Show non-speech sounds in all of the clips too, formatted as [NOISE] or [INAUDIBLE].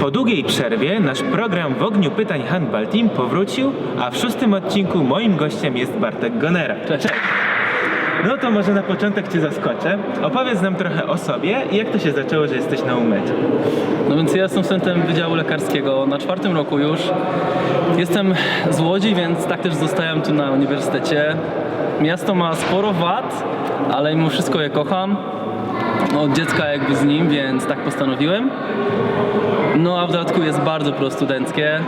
Po długiej przerwie nasz program w ogniu pytań Handball Team powrócił, a w szóstym odcinku moim gościem jest Bartek Gonera. Cześć. No to może na początek Cię zaskoczę. Opowiedz nam trochę o sobie i jak to się zaczęło, że jesteś na umecie. No więc ja jestem studentem Wydziału Lekarskiego na czwartym roku już. Jestem z Łodzi, więc tak też zostałem tu na uniwersytecie. Miasto ma sporo wad, ale mimo wszystko je kocham. No, Od dziecka jakby z nim, więc tak postanowiłem. No a w dodatku jest bardzo prostudenckie,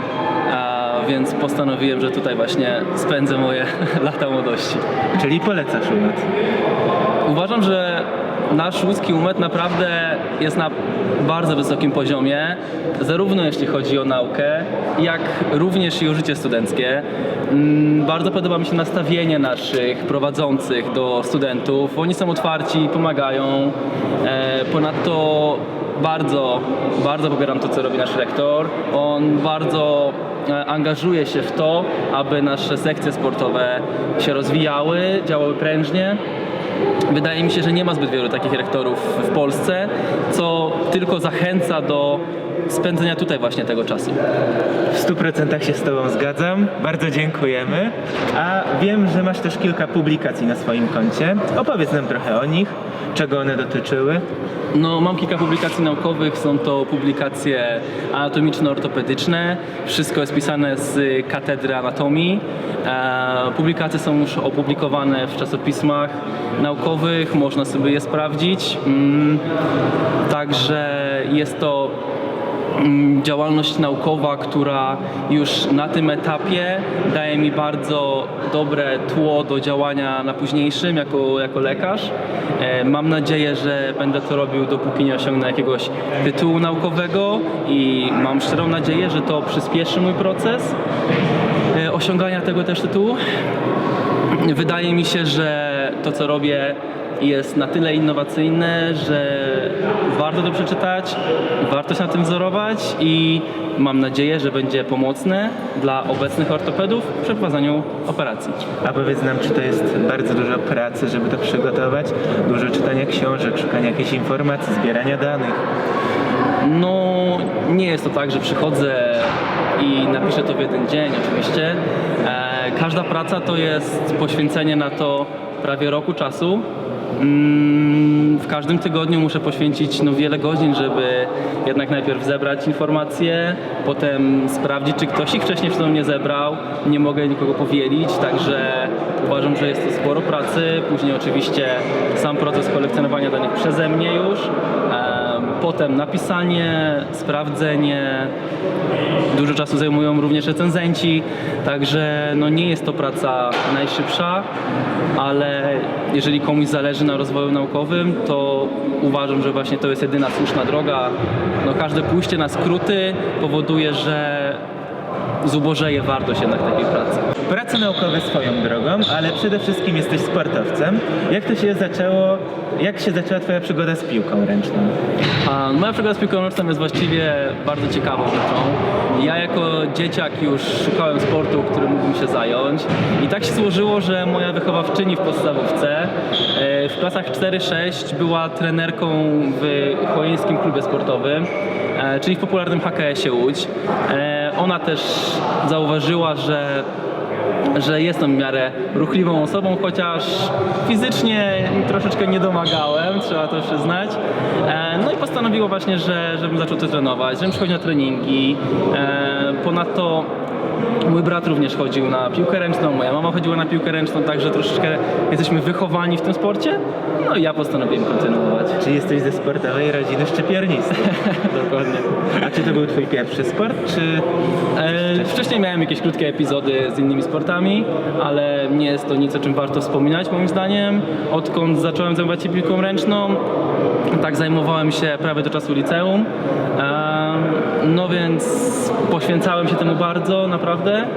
a więc postanowiłem, że tutaj właśnie spędzę moje [LAUGHS] lata młodości. Czyli polecasz umet. Uważam, że nasz łódzki umet naprawdę jest na bardzo wysokim poziomie, zarówno jeśli chodzi o naukę, jak również i o życie studenckie. Mm, Bardzo podoba mi się nastawienie naszych prowadzących do studentów. Oni są otwarci, pomagają. E, Ponadto bardzo, bardzo popieram to, co robi nasz rektor. On bardzo e, angażuje się w to, aby nasze sekcje sportowe się rozwijały, działały prężnie. Wydaje mi się, że nie ma zbyt wielu takich rektorów w Polsce, co tylko zachęca do spędzenia tutaj właśnie tego czasu. W 100% się z Tobą zgadzam. Bardzo dziękujemy. A wiem, że masz też kilka publikacji na swoim koncie. Opowiedz nam trochę o nich, czego one dotyczyły. No, mam kilka publikacji naukowych, są to publikacje anatomiczno-ortopedyczne. Wszystko jest pisane z katedry anatomii. E, publikacje są już opublikowane w czasopismach naukowych, można sobie je sprawdzić. Mm, także jest to działalność naukowa, która już na tym etapie daje mi bardzo dobre tło do działania na późniejszym jako, jako lekarz. E, Mam nadzieję, że będę to robił dopóki nie osiągnę jakiegoś tytułu naukowego i mam szczerą nadzieję, że to przyspieszy mój proces e, osiągania tego też tytułu. Wydaje mi się, że to co robię jest na tyle innowacyjne, że warto to przeczytać, warto się na tym wzorować i mam nadzieję, że będzie pomocne dla obecnych ortopedów w przeprowadzaniu operacji. A powiedz nam, czy to jest bardzo dużo pracy, żeby to przygotować? Dużo czytania książek, szukania jakichś informacji, zbierania danych. No, nie jest to tak, że przychodzę i napiszę to w jeden dzień, oczywiście. E, każda praca to jest poświęcenie na to prawie roku czasu. Mm, W każdym tygodniu muszę poświęcić no, wiele godzin, żeby jednak najpierw zebrać informacje, potem sprawdzić, czy ktoś ich wcześniej przede mną nie zebrał. Nie mogę nikogo powielić, także uważam, że jest to sporo pracy. Później oczywiście sam proces kolekcjonowania danych przeze mnie już. Em, Potem napisanie, sprawdzenie. Dużo czasu zajmują również recenzenci, także no nie jest to praca najszybsza, ale jeżeli komuś zależy na rozwoju naukowym, to uważam, że właśnie to jest jedyna słuszna droga. No każde pójście na skróty powoduje, że zubożeje wartość jednak takiej pracy. Prace naukowe swoją drogą, ale przede wszystkim jesteś sportowcem. Jak to się zaczęło, jak się zaczęła Twoja przygoda z piłką ręczną? A moja przygoda z piłką nożną jest właściwie bardzo ciekawą rzeczą. Ja jako dzieciak już szukałem sportu, którym mógłbym się zająć i tak się złożyło, że moja wychowawczyni w podstawówce e, w klasach 4-6 była trenerką w chojeńskim klubie sportowym, e, czyli w popularnym HKS-ie Łódź. Ona też zauważyła, że że jestem w miarę ruchliwą osobą, chociaż fizycznie troszeczkę nie domagałem, trzeba to przyznać. E, No i postanowiło właśnie, że żebym zaczął to trenować, żebym przychodził na treningi. E, Ponadto mój brat również chodził na piłkę ręczną, moja mama chodziła na piłkę ręczną, także troszeczkę jesteśmy wychowani w tym sporcie. No i ja postanowiłem kontynuować. Czy jesteś ze sportowej rodziny szczypiornistów? [LAUGHS] Dokładnie. A czy to był Twój pierwszy sport, czy... E, Wcześniej miałem jakieś krótkie epizody z innymi sportami, ale nie jest to nic, o czym warto wspominać moim zdaniem. Odkąd zacząłem zajmować się piłką ręczną, tak zajmowałem się prawie do czasu liceum. No więc poświęcałem się temu bardzo, naprawdę.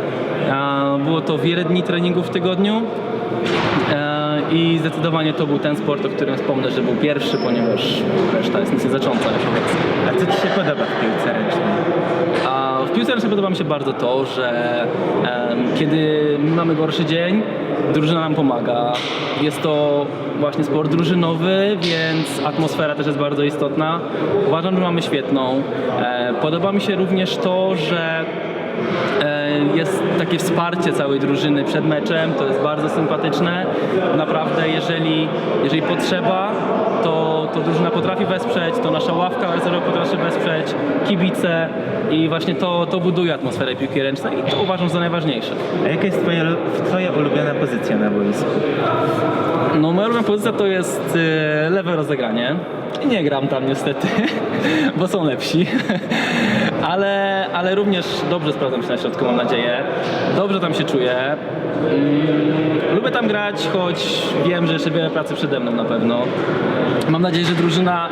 Było to wiele dni treningów w tygodniu. E, I zdecydowanie to był ten sport, o którym wspomnę, że był pierwszy, ponieważ reszta jest nic nieznacząca obecnie. A co Ci się podoba w piłce ręcznej? A w piłce ręcznej podoba mi się bardzo to, że kiedy mamy gorszy dzień, drużyna nam pomaga. Jest to właśnie sport drużynowy, więc atmosfera też jest bardzo istotna. Uważam, że mamy świetną. E, Podoba mi się również to, że E, Jest takie wsparcie całej drużyny przed meczem, to jest bardzo sympatyczne. Naprawdę, jeżeli, jeżeli potrzeba, to, to drużyna potrafi wesprzeć, to nasza ławka rezerwowa potrafi wesprzeć, kibice i właśnie to, to buduje atmosferę piłki ręcznej i to uważam za najważniejsze. A jaka jest twoja, twoja ulubiona pozycja na boisku? No moja ulubiona pozycja to jest e, lewe rozegranie. Nie gram tam niestety, [LAUGHS] bo są lepsi. [LAUGHS] Ale, ale również dobrze sprawdzam się na środku, mam nadzieję. Dobrze tam się czuję. Lubię tam grać, choć wiem, że jeszcze wiele pracy przede mną na pewno. Mam nadzieję, że drużyna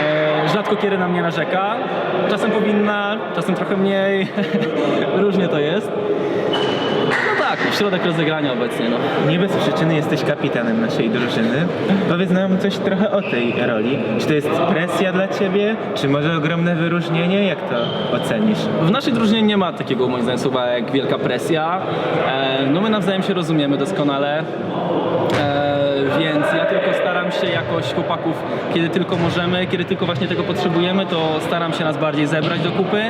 e, rzadko kiedy na mnie narzeka. Czasem powinna, czasem trochę mniej. [LAUGHS] Różnie to jest. No tak, środek rozegrania obecnie. No. Nie bez przyczyny jesteś kapitanem naszej drużyny. Powiedz nam coś trochę o tej roli. Czy to jest presja dla ciebie, czy może ogromne wyróżnienie? Jak to ocenisz? W naszej drużynie nie ma takiego moim zdaniem słowa jak wielka presja. E, no my nawzajem się rozumiemy doskonale. E, więc ja tylko staram się jakoś chłopaków, kiedy tylko możemy, kiedy tylko właśnie tego potrzebujemy, to staram się nas bardziej zebrać do kupy.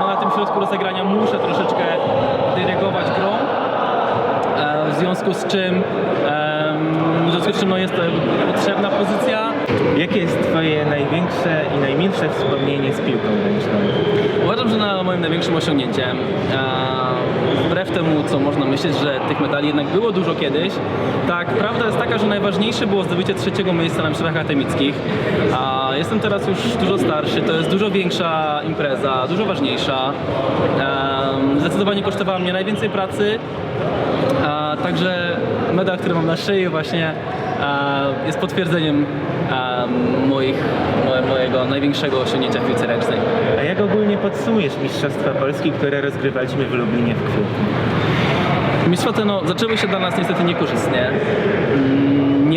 No na tym środku rozegrania muszę troszeczkę dyrygować grą. E, w związku z czym, w związku z czym no jest to potrzebna pozycja. Jakie jest twoje największe i najmilsze wspomnienie z piłką ręczną? Uważam, że na moim największym osiągnięciem, e, wbrew temu, co można myśleć, że tych medali jednak było dużo kiedyś, tak, prawda jest taka, że najważniejsze było zdobycie trzeciego miejsca na mistrzostwach akademickich. A jestem teraz już dużo starszy, to jest dużo większa impreza, dużo ważniejsza. Zdecydowanie kosztowała mnie najwięcej pracy, a także medal, który mam na szyi właśnie jest potwierdzeniem moich, moje, mojego największego osiągnięcia w piłce ręcznej. A jak ogólnie podsumujesz Mistrzostwa Polski, które rozgrywaliśmy w Lublinie w kwietniu? Mistrzostwa te no, zaczęły się dla nas niestety niekorzystnie.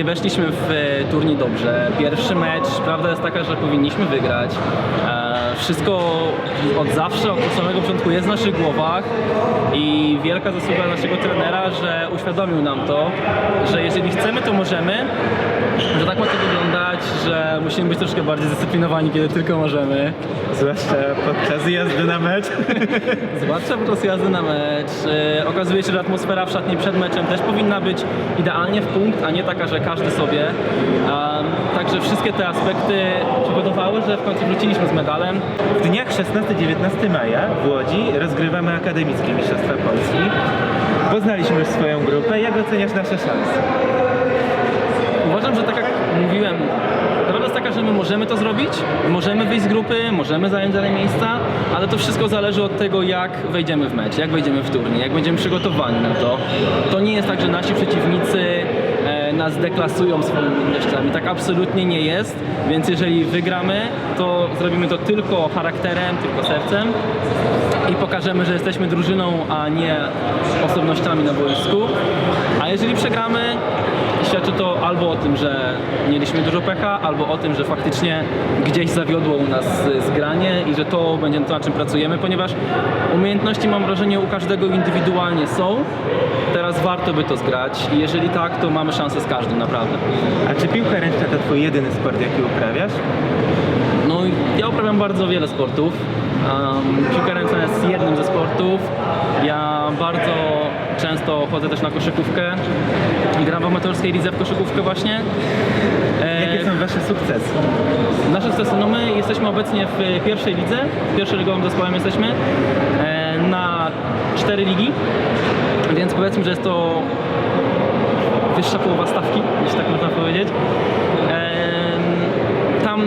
Weszliśmy w e, turniej dobrze. Pierwszy mecz, prawda jest taka, że powinniśmy wygrać. E, Wszystko od zawsze, od samego początku jest w naszych głowach i wielka zasługa naszego trenera, że uświadomił nam to, że jeżeli chcemy, to możemy, że tak ma to wyglądać, że musimy być troszkę bardziej zdyscyplinowani, kiedy tylko możemy. Zwłaszcza podczas jazdy na mecz. [LAUGHS] Zwłaszcza podczas jazdy na mecz. E, okazuje się, że atmosfera w szatni przed meczem też powinna być idealnie w punkt, a nie taka, że każdy sobie. Um, także wszystkie te aspekty powodowały, że w końcu wróciliśmy z medalem. W dniach 16-19 maja w Łodzi rozgrywamy Akademickie Mistrzostwa Polski. Poznaliśmy już swoją grupę. Jak oceniasz nasze szanse? Uważam, że tak jak mówiłem, prawda jest taka, że my możemy to zrobić, możemy wyjść z grupy, możemy zająć dalej miejsca, ale to wszystko zależy od tego, jak wejdziemy w mecz, jak wejdziemy w turniej, jak będziemy przygotowani na to. To nie jest tak, że nasi przeciwnicy nas deklasują swoimi umiejętnościami. Tak absolutnie nie jest, więc jeżeli wygramy, to zrobimy to tylko charakterem, tylko sercem i pokażemy, że jesteśmy drużyną, a nie osobnościami na boisku. A jeżeli przegramy, świadczy to albo o tym, że mieliśmy dużo pecha, albo o tym, że faktycznie gdzieś zawiodło u nas y, zgranie i że to będzie to, na czym pracujemy, ponieważ umiejętności mam wrażenie u każdego indywidualnie są. Teraz warto by to zgrać i jeżeli tak, to mamy szansę z każdym, naprawdę. A czy piłka ręczna to twój jedyny sport, jaki uprawiasz? Uprawiam bardzo wiele sportów. Um, piłka ręczna jest jednym ze sportów. Ja bardzo często chodzę też na koszykówkę gram w amatorskiej lidze w koszykówkę właśnie. E, Jakie są wasze sukcesy? Nasze sukcesy, no my jesteśmy obecnie w pierwszej lidze, w pierwszoligowym zespołem jesteśmy e, na cztery ligi, więc powiedzmy, że jest to wyższa połowa stawki, jeśli tak można powiedzieć. Tam,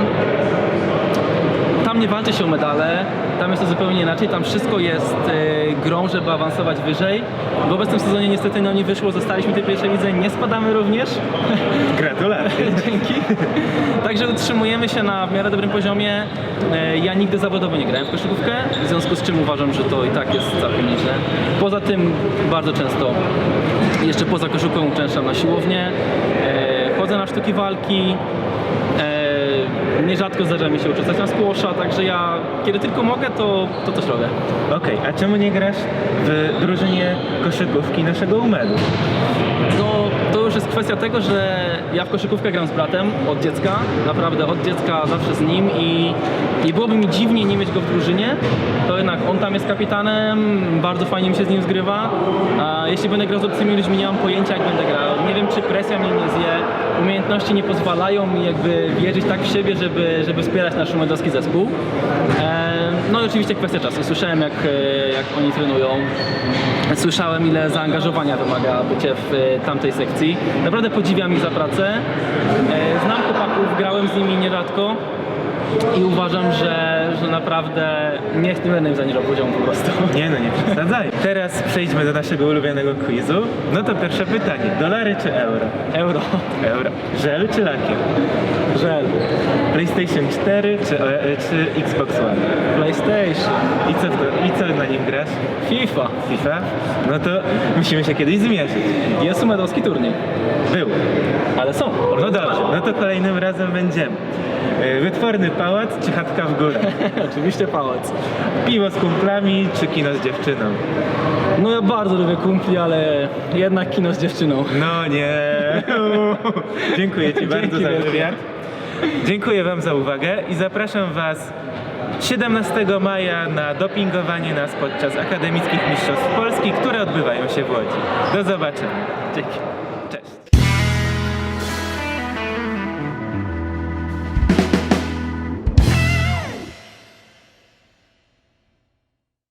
tam nie walczy się o medale, tam jest to zupełnie inaczej, tam wszystko jest e, grą, żeby awansować wyżej. W obecnym sezonie niestety no nie wyszło, zostaliśmy tej pierwszej lidze, nie spadamy również. [LAUGHS] Gratulacje. [LAUGHS] Dzięki. Także utrzymujemy się na w miarę dobrym poziomie. E, Ja nigdy zawodowo nie grałem w koszykówkę, w związku z czym uważam, że to i tak jest całkiem nieźle. Poza tym bardzo często, jeszcze poza koszykówką uczęszczam na siłownię, e, chodzę na sztuki walki. Nie, nierzadko zdarza mi się uczestniczyć na squasha, także ja kiedy tylko mogę, to, to coś robię. Okej, a czemu nie grasz w drużynie koszykówki naszego umedu? No, to już jest kwestia tego, że ja w koszykówkę gram z bratem od dziecka, naprawdę od dziecka zawsze z nim i, byłoby mi dziwnie nie mieć go w drużynie, to jednak on tam jest kapitanem, bardzo fajnie mi się z nim zgrywa, a jeśli będę grał z obcymi ludźmi, nie mam pojęcia jak będę grał, nie wiem czy presja mnie nie zje, umiejętności nie pozwalają mi jakby wierzyć tak w siebie, żeby, żeby wspierać nasz umedowski zespół. E, no i oczywiście kwestia czasu, słyszałem jak, e, jak oni trenują, Słyszałem, ile zaangażowania wymaga bycie w e, tamtej sekcji. Naprawdę podziwiam ich za pracę. E, Znam chłopaków, grałem z nimi nierzadko i uważam, że, że naprawdę nie, nie będę im zaniżał poziomu po prostu. Nie no, nie przesadzaj. Teraz przejdźmy do naszego ulubionego quizu. No to pierwsze pytanie. Dolary czy euro? Euro, Euro. Żel czy lakier? żel, PlayStation 4 czy, e, czy Xbox One? PlayStation, I co, w to, I co na nim grasz? FIFA. FIFA? No to musimy się kiedyś zmierzyć. Jest umedowski turniej, Był. ale są. No dobrze, no to kolejnym razem będziemy. E, Wytworny pałac czy chatka w górę? [LAUGHS] Oczywiście pałac. Piwo z kumplami czy kino z dziewczyną? No ja bardzo lubię kumpli, ale jednak kino z dziewczyną. No nie. [LAUGHS] Dziękuję Ci bardzo za wielkie. wywiad. Dziękuję Wam za uwagę i zapraszam Was 17 maja na dopingowanie nas podczas akademickich mistrzostw Polski, które odbywają się w Łodzi. Do zobaczenia. Dzięki.